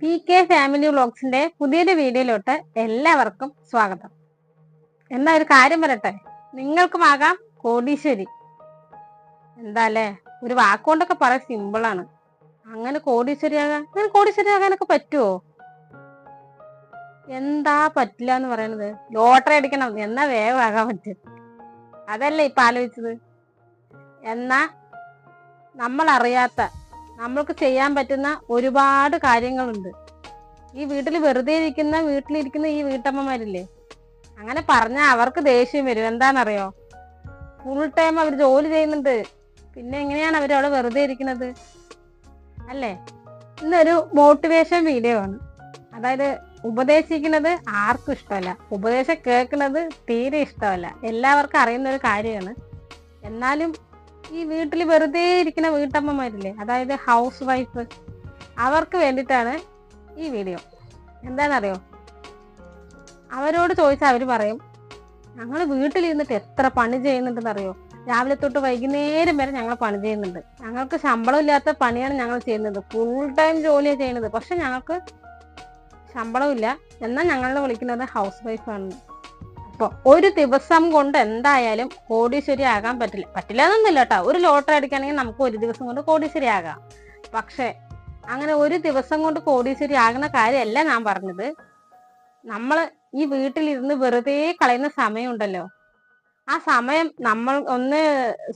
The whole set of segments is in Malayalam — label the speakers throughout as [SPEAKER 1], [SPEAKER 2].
[SPEAKER 1] പി കെ ഫാമിലി വ്ളോഗ്സിന്റെ പുതിയൊരു വീഡിയോയിലോട്ട് എല്ലാവർക്കും സ്വാഗതം. എന്നാ ഒരു കാര്യം പറയട്ടെ? നിങ്ങൾക്കുമാകാം കോടീശ്വരി. എന്താല്ലേ ഒരു വാക്കുകൊണ്ടൊക്കെ പറയാൻ സിമ്പിളാണ് അങ്ങനെ കോടീശ്വരിയാകാൻ അങ്ങനെ കോടീശ്വരിയാകാനൊക്കെ പറ്റുമോ എന്താ പറ്റില്ല എന്ന് പറയണത്? ലോട്ടറി അടിക്കണം. എന്നാ വേഗം ആകാൻ പറ്റും. അതല്ലേ ഇപ്പൊ ആലോചിച്ചത്? എന്നാ നമ്മൾ അറിയാത്ത നമ്മൾക്ക് ചെയ്യാൻ പറ്റുന്ന ഒരുപാട് കാര്യങ്ങളുണ്ട്. ഈ വീട്ടിൽ വെറുതെ ഇരിക്കുന്ന വീട്ടിലിരിക്കുന്ന ഈ വീട്ടമ്മമാരില്ലേ? അങ്ങനെ പറഞ്ഞാൽ അവർക്ക് ദേഷ്യം വരും. എന്താണെന്നറിയോ? ഫുൾ ടൈം അവർ ജോലി ചെയ്യുന്നുണ്ട്. പിന്നെ എങ്ങനെയാണ് അവർ അവിടെ വെറുതെ ഇരിക്കുന്നത്? അല്ലേ? ഇന്നൊരു മോട്ടിവേഷൻ വീഡിയോ ആണ്. അതായത് ഉപദേശിക്കുന്നത് ആർക്കും ഇഷ്ടമല്ല. ഉപദേശം കേൾക്കുന്നത് തീരെ ഇഷ്ടമല്ല. എല്ലാവർക്കും അറിയുന്ന ഒരു കാര്യമാണ്. എന്നാലും ഈ വീട്ടിൽ വെറുതെ ഇരിക്കുന്ന വീട്ടമ്മമാരില്ലേ? അതായത് ഹൗസ് വൈഫ് അവർക്ക് വേണ്ടിയിട്ടാണ് ഈ വീഡിയോ എന്താണെന്നറിയോ? അവരോട് ചോദിച്ചാൽ അവർ പറയും ഞങ്ങൾ വീട്ടിലിരുന്നിട്ട് എത്ര പണി ചെയ്യുന്നുണ്ടെന്നറിയോ? രാവിലെ തൊട്ട് വൈകുന്നേരം വരെ ഞങ്ങൾ പണി ചെയ്യുന്നുണ്ട്. ഞങ്ങൾക്ക് ശമ്പളം ഇല്ലാത്ത പണിയാണ് ഞങ്ങൾ ചെയ്യുന്നത്. ഫുൾ ടൈം ജോലിയാണ് ചെയ്യുന്നത്. പക്ഷെ ഞങ്ങൾക്ക് ശമ്പളമില്ല. എന്നാൽ ഞങ്ങളെ വിളിക്കുന്നത് ഹൗസ് വൈഫാണ് അപ്പോൾ ഒരു ദിവസം കൊണ്ട് എന്തായാലും കോടീശ്വരി ആകാൻ പറ്റില്ല. പറ്റില്ല എന്നൊന്നുമില്ല കേട്ടോ. ഒരു ലോട്ടറി അടിക്കുകയാണെങ്കിൽ നമുക്ക് ഒരു ദിവസം കൊണ്ട് കോടീശ്വരി ആകാം. പക്ഷെ അങ്ങനെ ഒരു ദിവസം കൊണ്ട് കോടീശ്വരി ആകുന്ന കാര്യമല്ല ഞാൻ പറഞ്ഞത്. നമ്മൾ ഈ വീട്ടിലിരുന്ന് വെറുതെ കളയുന്ന സമയമുണ്ടല്ലോ. ആ സമയം നമ്മൾ ഒന്ന്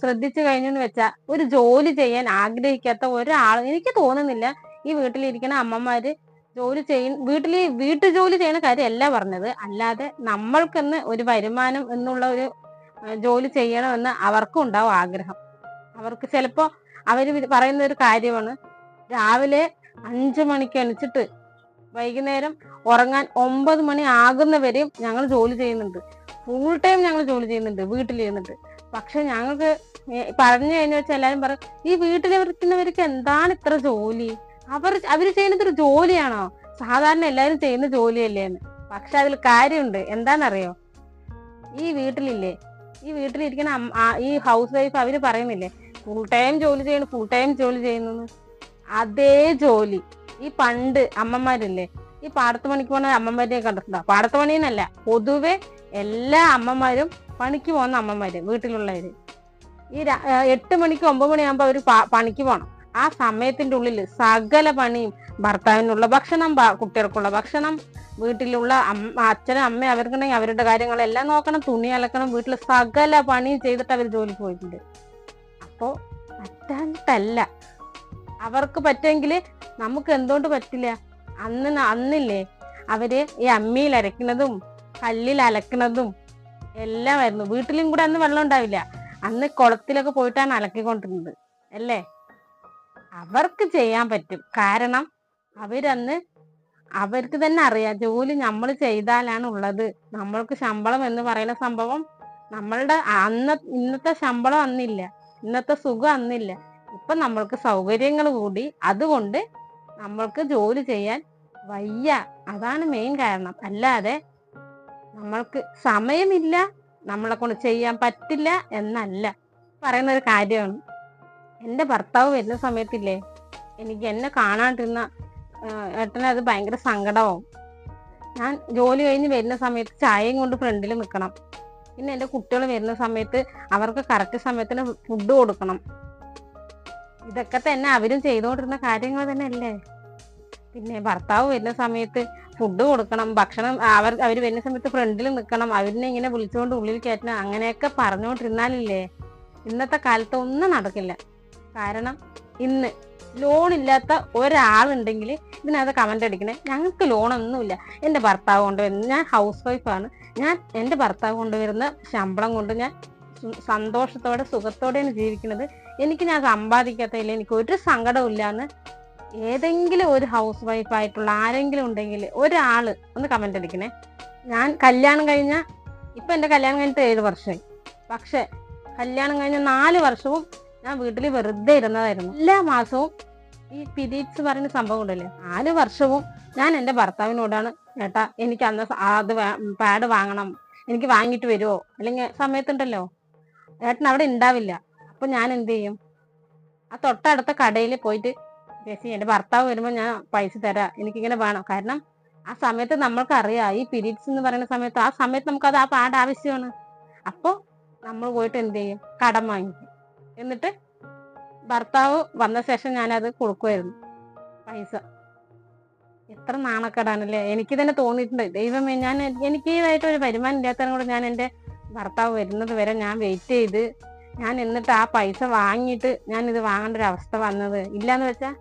[SPEAKER 1] ശ്രദ്ധിച്ചു കഴിഞ്ഞെന്ന് വെച്ചാൽ ഒരു ജോലി ചെയ്യാൻ ആഗ്രഹിക്കാത്ത ഒരാൾ എനിക്ക് തോന്നുന്നില്ല ഈ വീട്ടിലിരിക്കുന്ന അമ്മമാര് ജോലി ചെയ്യ വീട്ടിൽ വീട്ടു ജോലി ചെയ്യുന്ന കാര്യമല്ല പറഞ്ഞത്. അല്ലാതെ നമ്മൾക്കെന്ന് ഒരു വരുമാനം എന്നുള്ള ഒരു ജോലി ചെയ്യണമെന്ന് അവർക്കും ഉണ്ടാവും ആഗ്രഹം. അവർക്ക് ചിലപ്പോൾ അവർ പറയുന്ന ഒരു കാര്യമാണ്. രാവിലെ അഞ്ചു മണിക്ക് എണിച്ചിട്ട് വൈകുന്നേരം ഉറങ്ങാൻ ഒമ്പത് മണി ആകുന്നവരെയും ഞങ്ങൾ ജോലി ചെയ്യുന്നുണ്ട്. ഫുൾ ടൈം ഞങ്ങൾ ജോലി ചെയ്യുന്നുണ്ട് വീട്ടിലിരുന്നിട്ട് പക്ഷെ ഞങ്ങൾക്ക് പറഞ്ഞു കഴിഞ്ഞാൽ വെച്ചാൽ എല്ലാവരും പറയും ഈ വീട്ടിലിരിക്കുന്നവർക്ക് എന്താണ് ഇത്ര ജോലി? അവർ അവർ ചെയ്യുന്നത് ഒരു ജോലിയാണോ? സാധാരണ എല്ലാവരും ചെയ്യുന്ന ജോലിയല്ലേ എന്ന് പക്ഷെ അതിൽ കാര്യമുണ്ട്. എന്താണെന്നറിയോ? ഈ വീട്ടിലില്ലേ? ഈ വീട്ടിലിരിക്കുന്ന ഈ ഹൗസ് വൈഫ് അവർ പറയുന്നില്ലേ? ഫുൾ ടൈം ജോലി ചെയ്യുന്നു ഫുൾ ടൈം ജോലി ചെയ്യുന്നു അതേ ജോലി. ഈ പണ്ട് അമ്മമാരില്ലേ? ഈ പാടത്ത് പണിക്ക് പോകുന്ന അമ്മമാരെ കണ്ടിട്ടുണ്ടോ? പാടത്ത് പണിന്നല്ല പൊതുവെ എല്ലാ അമ്മമാരും പണിക്ക് പോകുന്ന അമ്മമാര് വീട്ടിലുള്ളവര്. ഈ എട്ട് മണിക്ക് ഒമ്പത് മണിയാകുമ്പോ അവർ പണിക്ക് പോകണം ആ സമയത്തിന്റെ ഉള്ളിൽ സകല പണിയും ഭർത്താവിനുള്ള ഭക്ഷണം കുട്ടികൾക്കുള്ള ഭക്ഷണം വീട്ടിലുള്ള അമ്മ അച്ഛനും അമ്മയും അവർക്കുണ്ടെങ്കിൽ അവരുടെ കാര്യങ്ങളെല്ലാം നോക്കണം തുണി അലക്കണം വീട്ടിൽ സകല പണിയും ചെയ്തിട്ട് അവർ ജോലിക്ക് പോയിട്ടുണ്ട്. അപ്പോ പറ്റാഞ്ഞിട്ടല്ല അവർക്ക് പറ്റുമെങ്കിൽ നമുക്ക് എന്തുകൊണ്ട് പറ്റില്ല? അന്ന് അന്നില്ലേ അവർ ഈ അമ്മിയിൽ അരയ്ക്കുന്നതും കല്ലിൽ അലക്കുന്നതും എല്ലാമായിരുന്നു. വീട്ടിലും കൂടെ അന്ന് വെള്ളം ഉണ്ടാവില്ല. അന്ന് കുളത്തിലൊക്കെ പോയിട്ടാണ് അലക്കിക്കൊണ്ടിരുന്നത്. അല്ലേ? അവർക്ക് ചെയ്യാൻ പറ്റും. കാരണം അവരന്ന് അവർക്ക് തന്നെ അറിയാം. ജോലി നമ്മൾ ചെയ്താലാണ് ഉള്ളത്. നമ്മൾക്ക് ശമ്പളം എന്ന് പറയുന്ന സംഭവം നമ്മളുടെ അന്ന ഇന്നത്തെ ശമ്പളം അന്നില്ല. ഇന്നത്തെ സുഖം അന്നില്ല. ഇപ്പൊ നമ്മൾക്ക് സൗകര്യങ്ങൾ കൂടി. അതുകൊണ്ട് നമ്മൾക്ക് ജോലി ചെയ്യാൻ വയ്യ. അതാണ് മെയിൻ കാരണം. അല്ലാതെ നമ്മൾക്ക് സമയമില്ല. നമ്മളെ കൊണ്ട് ചെയ്യാൻ പറ്റില്ല എന്നല്ല. പറയുന്ന ഒരു കാര്യമാണ്. എന്റെ ഭർത്താവ് വരുന്ന സമയത്തില്ലേ എനിക്ക് എന്നെ കാണാണ്ടിരുന്ന ഏട്ടന് അത് ഭയങ്കര സങ്കടമാവും. ഞാൻ ജോലി കഴിഞ്ഞ് വരുന്ന സമയത്ത് ചായയും കൊണ്ട് ഫ്രണ്ടിൽ നിൽക്കണം. പിന്നെ എന്റെ കുട്ടികൾ വരുന്ന സമയത്ത് അവർക്ക് കറക്റ്റ് സമയത്തിന് ഫുഡ് കൊടുക്കണം. ഇതൊക്കെ തന്നെ അവരും ചെയ്തുകൊണ്ടിരുന്ന കാര്യങ്ങൾ തന്നെ അല്ലേ പിന്നെ ഭർത്താവ് വരുന്ന സമയത്ത് ഫുഡ് കൊടുക്കണം ഭക്ഷണം അവർ അവർ വരുന്ന സമയത്ത് ഫ്രണ്ടിൽ നിൽക്കണം അവരിനെ ഇങ്ങനെ വിളിച്ചുകൊണ്ട് ഉള്ളിൽ കയറ്റണം അങ്ങനെയൊക്കെ പറഞ്ഞുകൊണ്ടിരുന്നാലില്ലേ ഇന്നത്തെ കാലത്ത് ഒന്നും നടക്കില്ല. കാരണം ഇന്ന് ലോൺ ഇല്ലാത്ത ഒരാളുണ്ടെങ്കിൽ ഇതിനകത്ത് കമന്റ് അടിക്കണേ. ഞങ്ങൾക്ക് ലോണൊന്നുമില്ല. എന്റെ ഭർത്താവ് കൊണ്ടുവരുന്നത് ഞാൻ ഹൗസ് വൈഫാണ് ഞാൻ എന്റെ ഭർത്താവ് കൊണ്ടുവരുന്ന ശമ്പളം കൊണ്ട് ഞാൻ സന്തോഷത്തോടെ സുഖത്തോടെയാണ് ജീവിക്കുന്നത്. എനിക്ക് ഞാൻ സമ്പാദിക്കാത്തതിൽ എനിക്ക് ഒരു സങ്കടവും ഇല്ല എന്ന് ഏതെങ്കിലും ഒരു ഹൗസ് വൈഫ് ആയിട്ടുള്ള ആരെങ്കിലും ഉണ്ടെങ്കിൽ ഒരാൾ ഒന്ന് കമന്റ് അടിക്കണേ. ഞാൻ കല്യാണം കഴിഞ്ഞ ഇപ്പം എന്റെ കല്യാണം കഴിഞ്ഞിട്ട് ഏഴ് വർഷമായി. പക്ഷേ കല്യാണം കഴിഞ്ഞ നാല് വർഷവും ഞാൻ വീട്ടിൽ വെറുതെ ഇരുന്നതായിരുന്നു. എല്ലാ മാസവും ഈ പിരീഡ്സ് പറയുന്ന സംഭവം ഉണ്ടല്ലേ? നാല് വർഷവും ഞാൻ എന്റെ ഭർത്താവിനോടാണ് ഏട്ടാ എനിക്ക് അന്ന് അത് പാഡ് വാങ്ങണം. എനിക്ക് വാങ്ങിയിട്ട് വരുമോ അല്ലെങ്കിൽ സമയത്തുണ്ടല്ലോ? ഏട്ടൻ അവിടെ ഉണ്ടാവില്ല. അപ്പൊ ഞാൻ എന്ത് ചെയ്യും? ആ തൊട്ടടുത്ത കടയിൽ പോയിട്ട് ചേച്ചി എന്റെ ഭർത്താവ് വരുമ്പോൾ ഞാൻ പൈസ തരാം. എനിക്കിങ്ങനെ വേണം. കാരണം ആ സമയത്ത് നമ്മൾക്ക് അറിയാം ഈ പിരീഡ്സ് എന്ന് പറയുന്ന സമയത്ത് ആ സമയത്ത് നമുക്കത് ആ പാഡ് ആവശ്യമാണ്. അപ്പോൾ നമ്മൾ പോയിട്ട് എന്ത് ചെയ്യും? കടം വാങ്ങിക്കും. എന്നിട്ട് ഭർത്താവ് വന്ന ശേഷം ഞാനത് കൊടുക്കുമായിരുന്നു പൈസ. എത്ര നാണക്കേടാണല്ലേ? എനിക്ക് തന്നെ തോന്നിയിട്ടുണ്ട്. ദൈവമേ ഞാൻ എനിക്ക് ഇതായിട്ട് ഒരു വരുമാനം ഇല്ലാത്തതിനും കൂടെ ഞാൻ എന്റെ ഭർത്താവ് വരുന്നത് വരെ ഞാൻ വെയിറ്റ് ചെയ്ത് ഞാൻ എന്നിട്ട് ആ പൈസ വാങ്ങിയിട്ട് ഞാൻ ഇത് വാങ്ങേണ്ട ഒരു അവസ്ഥ വന്നത്. ഇല്ലാന്ന് വെച്ചാൽ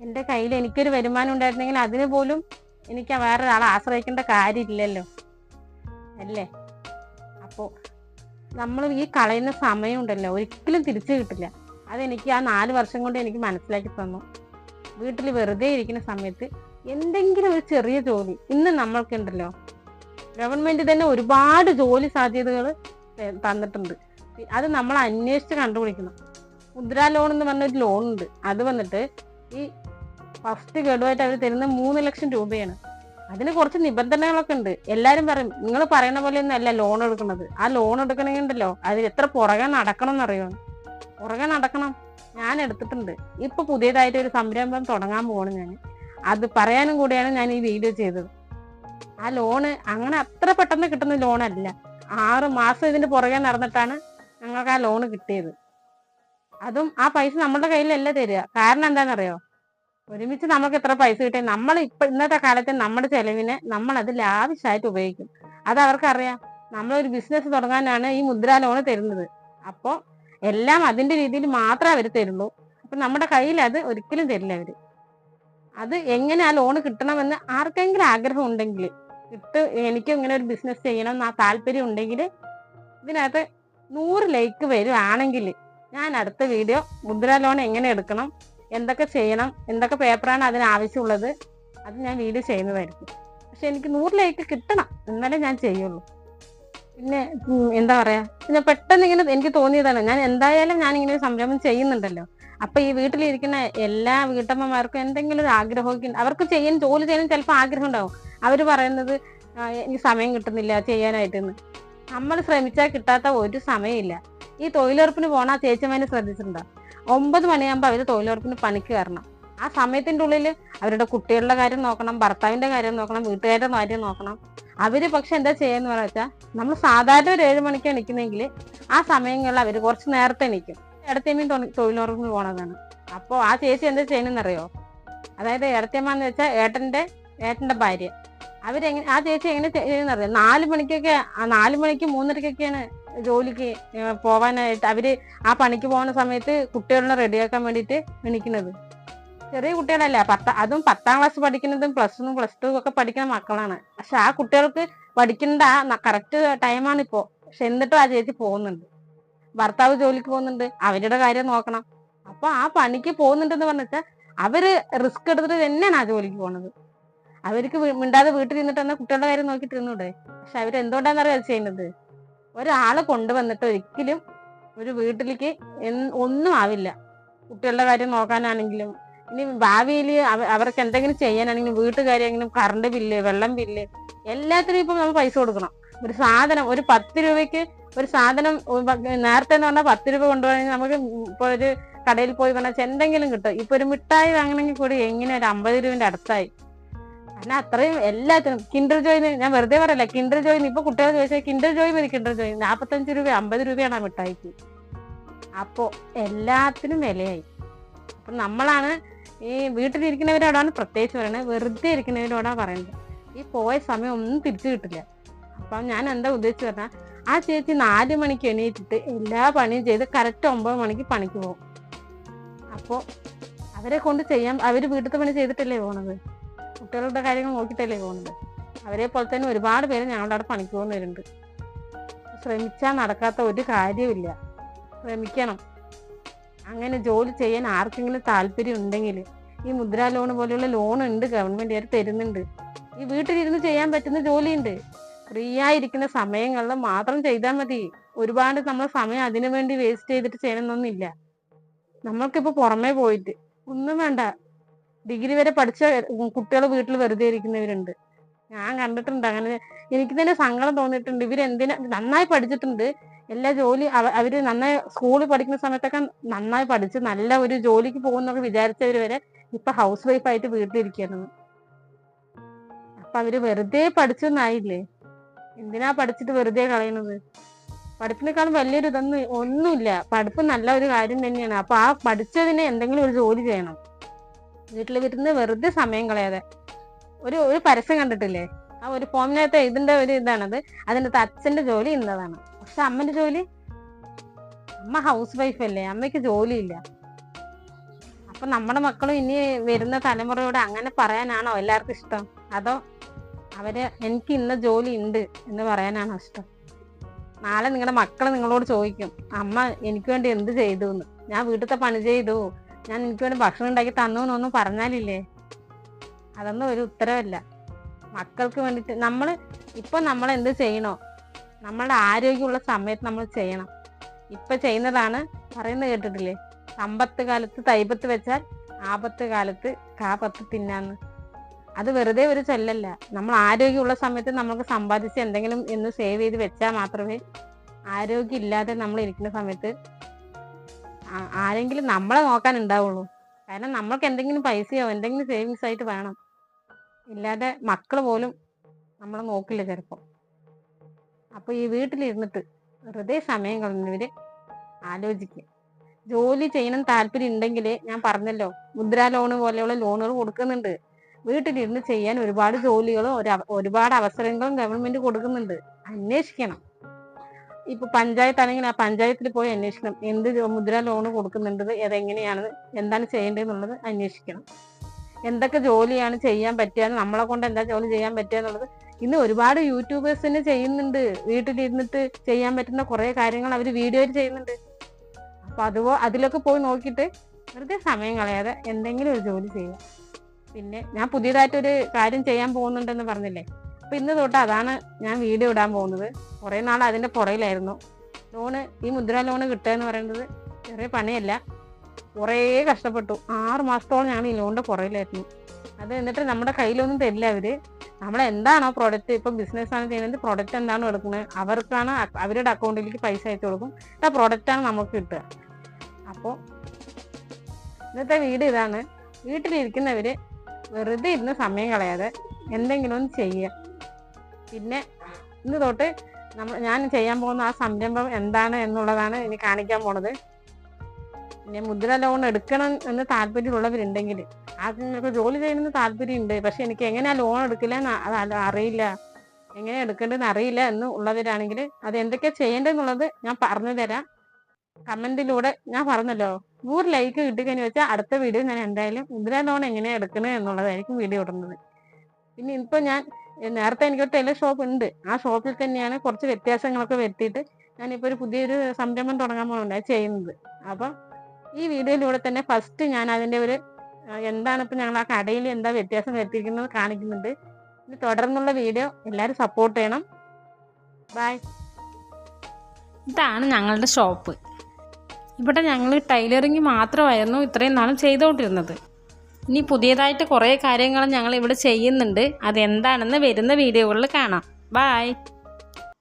[SPEAKER 1] എന്റെ കയ്യിൽ എനിക്കൊരു വരുമാനം ഉണ്ടായിരുന്നെങ്കിൽ അതിന് പോലും എനിക്ക് വേറൊരാളെ ആശ്രയിക്കേണ്ട കാര്യമില്ലല്ലോ. അല്ലേ? അപ്പോൾ നമ്മൾ ഈ കളയുന്ന സമയം ഉണ്ടല്ലോ ഒരിക്കലും തിരിച്ചു കിട്ടില്ല. അതെനിക്ക് ആ നാല് വർഷം കൊണ്ട് എനിക്ക് മനസ്സിലാക്കി തന്നു. വീട്ടിൽ വെറുതെ ഇരിക്കുന്ന സമയത്ത് എന്തെങ്കിലും ഒരു ചെറിയ ജോലി ഇന്ന് നമ്മൾക്കുണ്ടല്ലോ. ഗവൺമെന്റ് തന്നെ ഒരുപാട് ജോലി സാധ്യതകൾ തന്നിട്ടുണ്ട്. അത് നമ്മൾ അന്വേഷിച്ച് കണ്ടുപിടിക്കണം. മുദ്ര ലോൺ എന്ന് പറഞ്ഞ ഒരു ലോൺ ഉണ്ട് അത് വന്നിട്ട് ഈ ഫസ്റ്റ് ഗഡുവായിട്ട് അവർ തരുന്ന മൂന്ന് ലക്ഷം രൂപയാണ്. അതിന് കുറച്ച് നിബന്ധനകളൊക്കെ ഉണ്ട്. എല്ലാരും പറയും നിങ്ങൾ പറയുന്ന പോലെ ഒന്നും അല്ല ലോൺ എടുക്കുന്നത്. ആ ലോൺ എടുക്കണമെങ്കിൽ ഉണ്ടല്ലോ അതിൽ എത്ര പുറകെ നടക്കണം എന്നറിയോ പുറകെ നടക്കണം. ഞാൻ എടുത്തിട്ടുണ്ട്. ഇപ്പൊ പുതിയതായിട്ട് ഒരു സംരംഭം തുടങ്ങാൻ പോവാണ് ഞാൻ. അത് പറയാനും കൂടിയാണ് ഞാൻ ഈ വീഡിയോ ചെയ്തത്. ആ ലോണ് അങ്ങനെ അത്ര പെട്ടെന്ന് കിട്ടുന്ന ലോണല്ല ആറ് മാസം ഇതിന്റെ പുറകെ നടന്നിട്ടാണ് ഞങ്ങൾക്ക് ആ ലോണ് കിട്ടിയത്. അതും ആ പൈസ നമ്മളുടെ കയ്യിലല്ല തരിക. കാരണം എന്താണെന്നറിയോ? ഒരുമിച്ച് നമുക്ക് എത്ര പൈസ കിട്ടി? നമ്മൾ ഇപ്പൊ ഇന്നത്തെ കാലത്ത് നമ്മുടെ ചെലവിനെ നമ്മൾ അത് ലാവിശായിട്ട് ഉപയോഗിക്കും. അത് അവർക്കറിയാം. നമ്മളൊരു ബിസിനസ് തുടങ്ങാനാണ് ഈ മുദ്രാ ലോൺ തരുന്നത്. അപ്പോ എല്ലാം അതിന്റെ രീതിയിൽ മാത്രമേ അവർ തരുള്ളൂ. അപ്പൊ നമ്മുടെ കയ്യിൽ അത് ഒരിക്കലും തരില്ല അവർ. അത് എങ്ങനെ ആ ലോൺ കിട്ടണമെന്ന് ആർക്കെങ്കിലും ആഗ്രഹം ഉണ്ടെങ്കിൽ കിട്ട് എനിക്ക് ഇങ്ങനെ ഒരു ബിസിനസ് ചെയ്യണം താല്പര്യം ഉണ്ടെങ്കിൽ ഇതിനകത്ത് നൂറ് ലൈക്ക് വരുവാണെങ്കിൽ ഞാൻ അടുത്ത വീഡിയോ മുദ്ര ലോൺ എങ്ങനെ എടുക്കണം എന്തൊക്കെ ചെയ്യണം എന്തൊക്കെ പേപ്പറാണ് അതിന് ആവശ്യമുള്ളത് അത് ഞാൻ വീഡിയോ ചെയ്യുന്നതായിരിക്കും. പക്ഷെ എനിക്ക് നൂറ് ലൈക്ക് കിട്ടണം എന്നാലേ ഞാൻ ചെയ്യുള്ളൂ. പിന്നെ എന്താ പറയാ? ഞാൻ പെട്ടെന്ന് ഇങ്ങനെ എനിക്ക് തോന്നിയതാണ് ഞാൻ എന്തായാലും ഞാൻ ഇങ്ങനെ സംരംഭം ചെയ്യുന്നുണ്ടല്ലോ. അപ്പൊ ഈ വീട്ടിലിരിക്കുന്ന എല്ലാ വീട്ടമ്മമാർക്കും എന്തെങ്കിലും ഒരു ആഗ്രഹം അവർക്ക് ചെയ്യാൻ ജോലി ചെയ്യാൻ ചിലപ്പോൾ ആഗ്രഹം ഉണ്ടാവും. അവർ പറയുന്നത് എനിക്ക് സമയം കിട്ടുന്നില്ല ചെയ്യാനായിട്ടെന്ന്. നമ്മൾ ശ്രമിച്ചാൽ കിട്ടാത്ത ഒരു സമയമില്ല. ഈ തൊഴിലുറപ്പിന് പോണ ചേച്ചിമാര് ശ്രദ്ധിച്ചിട്ടുണ്ടോ? ഒമ്പത് മണിയാകുമ്പോൾ അവർ തൊഴിലുറപ്പിന് പണിക്ക് കയറണം ആ സമയത്തിന്റെ ഉള്ളിൽ അവരുടെ കുട്ടികളുടെ കാര്യം നോക്കണം ഭർത്താവിന്റെ കാര്യം നോക്കണം വീട്ടുകാരുടെ കാര്യം നോക്കണം. അവർ പക്ഷെ എന്താ ചെയ്യാന്ന് വെച്ചാൽ നമ്മൾ സാധാരണ ഒരു ഏഴ് മണിക്ക് എണിക്കുന്നെങ്കിൽ ആ സമയങ്ങളിൽ അവർ കുറച്ച് നേരത്തെ എണീക്കും. ഇടത്തേമ്മയും തൊഴിലുറപ്പിന് പോണതാണ്. അപ്പോൾ ആ ചേച്ചി എന്താ ചെയ്യണമെന്നറിയോ അതായത് ഇടത്തേമ്മ വെച്ചാൽ ഏട്ടന്റെ ഏട്ടന്റെ ഭാര്യ. അവരെങ്ങനെ ആ ചേച്ചി എങ്ങനെ ചെയ്യുന്നറിയോ നാല് മണിക്കൊക്കെ നാല് മണിക്ക് മൂന്നരക്കൊക്കെയാണ് ജോലിക്ക് പോവാനായിട്ട് അവർ ആ പണിക്ക് പോകുന്ന സമയത്ത് കുട്ടികളെ റെഡിയാക്കാൻ വേണ്ടിയിട്ട് എണീക്കുന്നത് ചെറിയ കുട്ടികളല്ല പത്ത അതും പത്താം ക്ലാസ് പഠിക്കുന്നതും പ്ലസ് ടു പ്ലസ് ടു ഒക്കെ പഠിക്കുന്ന മക്കളാണ്. പക്ഷെ ആ കുട്ടികൾക്ക് പഠിക്കേണ്ട കറക്റ്റ് ടൈമാണ് ഇപ്പോ. പക്ഷെ എന്നിട്ടും ആ ചേച്ചി പോകുന്നുണ്ട്. ഭർത്താവ് ജോലിക്ക് പോകുന്നുണ്ട് അവരുടെ കാര്യം നോക്കണം. അപ്പൊ ആ പണിക്ക് പോകുന്നുണ്ടെന്ന് പറഞ്ഞാൽ അവർ റിസ്ക് എടുത്തിട്ട് തന്നെയാണ് ആ ജോലിക്ക് പോണത്. അവർക്ക് മിണ്ടാതെ വീട്ടിൽ നിന്നിട്ട് തന്നെ കുട്ടികളുടെ കാര്യം നോക്കിയിട്ട് ഇരുന്നൂടെ പക്ഷെ അവർ എന്തുകൊണ്ടാണെന്നറിയാം അത് ചെയ്യുന്നത്? ഒരാളെ കൊണ്ടുവന്നിട്ട് ഒരിക്കലും ഒരു വീട്ടിലേക്ക് ഒന്നും ആവില്ല. കുട്ടികളുടെ കാര്യം നോക്കാനാണെങ്കിലും ഇനി ഭാവിയിൽ അവർക്ക് എന്തെങ്കിലും ചെയ്യാനാണെങ്കിലും വീട്ടുകാരെങ്കിലും കറണ്ട് ബില്ല് വെള്ളം ബില്ല് എല്ലാത്തിനും ഇപ്പം നമ്മൾ പൈസ കൊടുക്കണം. ഒരു സാധനം ഒരു പത്ത് രൂപയ്ക്ക് ഒരു സാധനം നേരത്തെ എന്ന് പറഞ്ഞാൽ പത്ത് രൂപ കൊണ്ടുപോകണമെങ്കിൽ നമുക്ക് ഇപ്പൊ ഒരു കടയിൽ പോയി പറഞ്ഞാൽ എന്തെങ്കിലും കിട്ടും. ഇപ്പൊ ഒരു മിഠായി വാങ്ങണമെങ്കിൽ കൂടി എങ്ങനെ ഒരു അമ്പത് രൂപന്റെ അടുത്തായി. കാരണം അത്രയും എല്ലാത്തിനും കിൻഡർ ജോയിന് ഞാൻ വെറുതെ പറയല്ല കിൻഡർ ജോയിന് ഇപ്പൊ കുട്ടികൾ ചോദിച്ചാൽ കിൻഡർ ജോയി മതി കിൻഡർ ജോയിൻ നാപ്പത്തഞ്ച് രൂപ അമ്പത് രൂപയാണ് ആ മിഠായിക്ക്. അപ്പോ എല്ലാത്തിനും വിലയായി. അപ്പൊ നമ്മളാണ് ഈ വീട്ടിലിരിക്കുന്നവരോടാണ് പ്രത്യേകിച്ച് പറയുന്നത് വെറുതെ ഇരിക്കുന്നവരോടാണ് പറയുന്നത് ഈ പോയ സമയം ഒന്നും തിരിച്ചു കിട്ടില്ല. അപ്പം ഞാൻ എന്താ ഉദ്ദേശിച്ചു പറഞ്ഞാൽ ആ ചേച്ചി നാല് മണിക്ക് എണീറ്റിട്ട് എല്ലാ പണിയും ചെയ്ത് കറക്റ്റ് ഒമ്പത് മണിക്ക് പണിക്ക് പോകും. അപ്പോൾ അവരെ കൊണ്ട് ചെയ്യാം അവർ വീട്ടിലത്തെ പണി ചെയ്തിട്ടല്ലേ പോണത്? കുട്ടികളുടെ കാര്യങ്ങൾ നോക്കിയിട്ടല്ലേ പോകുന്നത്? അവരെ പോലെ തന്നെ ഒരുപാട് പേര് ഞങ്ങളുടെ അവിടെ പണിക്ക് പോകുന്നവരുണ്ട്. ശ്രമിച്ചാൽ നടക്കാത്ത ഒരു കാര്യമില്ല ശ്രമിക്കണം. അങ്ങനെ ജോലി ചെയ്യാൻ ആർക്കെങ്കിലും താല്പര്യം ഉണ്ടെങ്കിൽ ഈ മുദ്രാ ലോൺ പോലെയുള്ള ലോൺ ഉണ്ട് ഗവൺമെന്റ് അവർ തരുന്നുണ്ട്. ഈ വീട്ടിലിരുന്ന് ചെയ്യാൻ പറ്റുന്ന ജോലിയുണ്ട്. ഫ്രീ ആയിരിക്കുന്ന സമയങ്ങളിൽ മാത്രം ചെയ്താൽ മതി. ഒരുപാട് നമ്മൾ സമയം അതിനു വേണ്ടി വേസ്റ്റ് ചെയ്തിട്ട് ചെയ്യണമെന്നൊന്നുമില്ല. നമ്മൾക്കിപ്പോൾ പുറമേ പോയിട്ട് ഒന്നും വേണ്ട. ഡിഗ്രി വരെ പഠിച്ച കുട്ടികൾ വീട്ടിൽ വെറുതെ ഇരിക്കുന്നവരുണ്ട്. ഞാൻ കണ്ടിട്ടുണ്ട്. അങ്ങനെ എനിക്ക് തന്നെ സങ്കടം തോന്നിയിട്ടുണ്ട്. ഇവരെന്തിനാ നന്നായി പഠിച്ചിട്ടുണ്ട്. എല്ലാ ജോലി അവർ നന്നായി സ്കൂളിൽ പഠിക്കുന്ന സമയത്തൊക്കെ നന്നായി പഠിച്ച് നല്ല ഒരു ജോലിക്ക് പോകുന്നൊക്കെ വിചാരിച്ചവർ വരെ ഇപ്പൊ ഹൗസ് വൈഫ് ആയിട്ട് വീട്ടിലിരിക്കുന്നു അപ്പൊ അവർ വെറുതെ പഠിച്ചൊന്നായില്ലേ? എന്തിനാ പഠിച്ചിട്ട് വെറുതെ കളയുന്നത് പഠിപ്പിനേക്കാളും വലിയൊരു ഇതൊന്നും ഒന്നുമില്ല. പഠിപ്പ് നല്ല ഒരു കാര്യം തന്നെയാണ്. അപ്പൊ ആ പഠിച്ചതിന് എന്തെങ്കിലും ഒരു ജോലി ചെയ്യണം. വീട്ടിൽ വരുന്ന വെറുതെ സമയം കളയാതെ. ഒരു ഒരു പരസ്യം കണ്ടിട്ടില്ലേ? ആ ഒരു ഫോമിനകത്ത് ഇതിന്റെ ഒരു ഇതാണത്. അതിന്റെ അച്ഛന്റെ ജോലി ഇന്നതാണ്. പക്ഷെ അമ്മന്റെ ജോലി? അമ്മ ഹൗസ് വൈഫ് അല്ലേ? അമ്മയ്ക്ക് ജോലിയില്ല. അപ്പൊ നമ്മുടെ മക്കളും ഇനി വരുന്ന തലമുറയോട് അങ്ങനെ പറയാനാണോ എല്ലാവർക്കും ഇഷ്ടം? അതോ അവർ എനിക്ക് ഇന്ന ജോലി ഉണ്ട് എന്ന് പറയാനാണോ ഇഷ്ടം? നാളെ നിങ്ങളുടെ മക്കൾ നിങ്ങളോട് ചോദിക്കും അമ്മ എനിക്ക് വേണ്ടി എന്ത് ചെയ്തു എന്ന് ഞാൻ വീട്ടിലത്തെ പണി ചെയ്തു. ഞാൻ എനിക്ക് വേണ്ടി ഭക്ഷണം ഉണ്ടാക്കി തന്നു എന്നൊന്നും പറഞ്ഞാലില്ലേ? അതൊന്നും ഒരു ഉത്തരവല്ല. മക്കൾക്ക് വേണ്ടിയിട്ട് നമ്മൾ ഇപ്പം നമ്മൾ എന്ത് ചെയ്യണോ? നമ്മളുടെ ആരോഗ്യമുള്ള സമയത്ത് നമ്മൾ ചെയ്യണം. ഇപ്പം ചെയ്യുന്നതാണ് പറയുന്നത് കേട്ടിട്ടില്ലേ? സമ്പത്ത് കാലത്ത് തൈപത്ത് വെച്ചാൽ ആപത്ത് കാലത്ത് കാപത്ത് തിന്നാന്ന്. അത് വെറുതെ ഒരു ചൊല്ലല്ല. നമ്മൾ ആരോഗ്യമുള്ള സമയത്ത് നമുക്ക് സമ്പാദിച്ച് എന്തെങ്കിലും എന്ന് സേവ് ചെയ്ത് വെച്ചാൽ മാത്രമേ ആരോഗ്യമില്ലാതെ നമ്മൾ ഇരിക്കുന്ന സമയത്ത് ആരെങ്കിലും നമ്മളെ നോക്കാൻ ഉണ്ടാവുള്ളൂ കാരണം നമ്മൾക്ക് എന്തെങ്കിലും പൈസയോ എന്തെങ്കിലും സേവിങ്സ് ആയിട്ട് വേണം. ഇല്ലാതെ മക്കൾ പോലും നമ്മളെ നോക്കില്ല ചിലപ്പോൾ. അപ്പോൾ ഈ വീട്ടിലിരുന്നിട്ട് വെറുതെ സമയം കളഞ്ഞവര് ആലോചിക്കുക ജോലി ചെയ്യണം താല്പര്യം ഉണ്ടെങ്കിൽ ഞാൻ പറഞ്ഞല്ലോ മുദ്രാ ലോണ് പോലെയുള്ള ലോണുകൾ കൊടുക്കുന്നുണ്ട്. വീട്ടിലിരുന്ന് ചെയ്യാൻ ഒരുപാട് ജോലികളും ഒരു ഒരുപാട് അവസരങ്ങളും ഗവൺമെന്റ് കൊടുക്കുന്നുണ്ട്. അന്വേഷിക്കണം. ഇപ്പൊ പഞ്ചായത്താണെങ്കിൽ ആ പഞ്ചായത്തിൽ പോയി അന്വേഷിക്കണം എന്ത് മുദ്ര ലോൺ കൊടുക്കുന്നുണ്ടത് കൊടുക്കുന്നുണ്ട് അതെങ്ങനെയാണ് എന്താണ് ചെയ്യേണ്ടതെന്നുള്ളത് അന്വേഷിക്കണം. എന്തൊക്കെ ജോലിയാണ് ചെയ്യാൻ പറ്റുക നമ്മളെ കൊണ്ട് എന്താ ജോലി ചെയ്യാൻ പറ്റുക എന്നുള്ളത് ഇന്ന് ഒരുപാട് യൂട്യൂബേഴ്സ് തന്നെ ചെയ്യുന്നുണ്ട്. വീട്ടിലിരുന്നിട്ട് ചെയ്യാൻ പറ്റുന്ന കുറെ കാര്യങ്ങൾ അവർ വീഡിയോയിൽ ചെയ്യുന്നുണ്ട്. അപ്പൊ അതുപോ അതിലൊക്കെ പോയി നോക്കിയിട്ട് വെറുതെ സമയം കളയാതെ എന്തെങ്കിലും ഒരു ജോലി ചെയ്യാം പിന്നെ ഞാൻ പുതിയതായിട്ടൊരു കാര്യം ചെയ്യാൻ പോകുന്നുണ്ടെന്ന് പറഞ്ഞില്ലേ? അപ്പൊ ഇന്ന് തൊട്ട് അതാണ് ഞാൻ വീഡിയോ ഇടാൻ പോകുന്നത്. കുറേ നാൾ അതിന്റെ പുറയിലായിരുന്നു ലോണ് ഈ മുദ്ര ലോണ് കിട്ടുക എന്ന് പറയുന്നത് ചെറിയ പണിയല്ല. കുറേ കഷ്ടപ്പെട്ടു. ആറ് മാസത്തോളം ഞാൻ ഈ ലോണിന്റെ പുറയിലായിരുന്നു അത് എന്നിട്ട് നമ്മുടെ കയ്യിലൊന്നും തരില്ല അവർ നമ്മൾ എന്താണോ പ്രോഡക്റ്റ് ഇപ്പം ബിസിനസ് ആണ് ചെയ്യുന്നത് പ്രോഡക്റ്റ് എന്താണോ എടുക്കുന്നത് അവർക്കാണ് അവരുടെ അക്കൗണ്ടിലേക്ക് പൈസ അയച്ചു കൊടുക്കും. ആ പ്രോഡക്റ്റ് ആണ് നമുക്ക് കിട്ടുക. അപ്പോൾ ഇന്നത്തെ വീട് ഇതാണ്. വീട്ടിലിരിക്കുന്നവർ വെറുതെ ഇരുന്ന് സമയം കളയാതെ എന്തെങ്കിലും ഒന്ന് ചെയ്യുക. പിന്നെ ഇന്ന് തൊട്ട് നമ്മൾ ഞാൻ ചെയ്യാൻ പോകുന്ന ആ സംരംഭം എന്താണ് എന്നുള്ളതാണ് ഇനി കാണിക്കാൻ പോണത്. പിന്നെ മുദ്ര ലോൺ എടുക്കണം എന്ന് താല്പര്യമുള്ളവരുണ്ടെങ്കിൽ നിങ്ങൾക്ക് ജോലി ചെയ്യണമെന്ന് താല്പര്യമുണ്ട്. പക്ഷെ എനിക്ക് എങ്ങനെയാ ലോൺ എടുക്കില്ല എന്ന് അത് അല- അറിയില്ല. എങ്ങനെ എടുക്കേണ്ടതെന്ന് അറിയില്ല എന്ന് ഉള്ളവരാണെങ്കിൽ അത് എന്തൊക്കെ ചെയ്യേണ്ടതെന്നുള്ളത് ഞാൻ പറഞ്ഞു തരാം. കമന്റിലൂടെ ഞാൻ പറഞ്ഞല്ലോ. നൂറ് ലൈക്ക് കിട്ടിക്കഴിഞ്ഞ് വെച്ചാൽ അടുത്ത വീഡിയോ ഞാൻ എന്തായാലും മുദ്ര ലോൺ എങ്ങനെയാണ് എടുക്കണത് എന്നുള്ളതായിരിക്കും വീഡിയോ ഇടുന്നത്. പിന്നെ ഇപ്പൊ ഞാൻ നേരത്തെ എനിക്കൊരു ടെലർ ഷോപ്പ് ഉണ്ട്. ആ ഷോപ്പിൽ തന്നെയാണ് കുറച്ച് വ്യത്യാസങ്ങളൊക്കെ വരുത്തിയിട്ട് ഞാനിപ്പോൾ ഒരു പുതിയൊരു സംരംഭം തുടങ്ങാൻ പോകുന്നുണ്ട് ചെയ്യുന്നത്. അപ്പം ഈ വീഡിയോയിലൂടെ തന്നെ ഫസ്റ്റ് ഞാൻ അതിന്റെ ഒരു എന്താണ് ഇപ്പം ഞങ്ങൾ ആ കടയിൽ എന്താ വ്യത്യാസം വരുത്തിയിരിക്കുന്നത് കാണിക്കുന്നുണ്ട്. ഇനി തുടർന്നുള്ള വീഡിയോ എല്ലാവരും സപ്പോർട്ട് ചെയ്യണം. ബൈ
[SPEAKER 2] ഇതാണ് ഞങ്ങളുടെ ഷോപ്പ് ഇവിടെ ഞങ്ങൾ ടൈലറിങ് മാത്രമായിരുന്നു ഇത്രയും നാളും ചെയ്തുകൊണ്ടിരുന്നത്. ഇനി പുതിയതായിട്ട് കുറേ കാര്യങ്ങൾ ഞങ്ങൾ ഇവിടെ ചെയ്യുന്നുണ്ട്. അതെന്താണെന്ന് വരുന്ന വീഡിയോകളിൽ കാണാം. ബായ്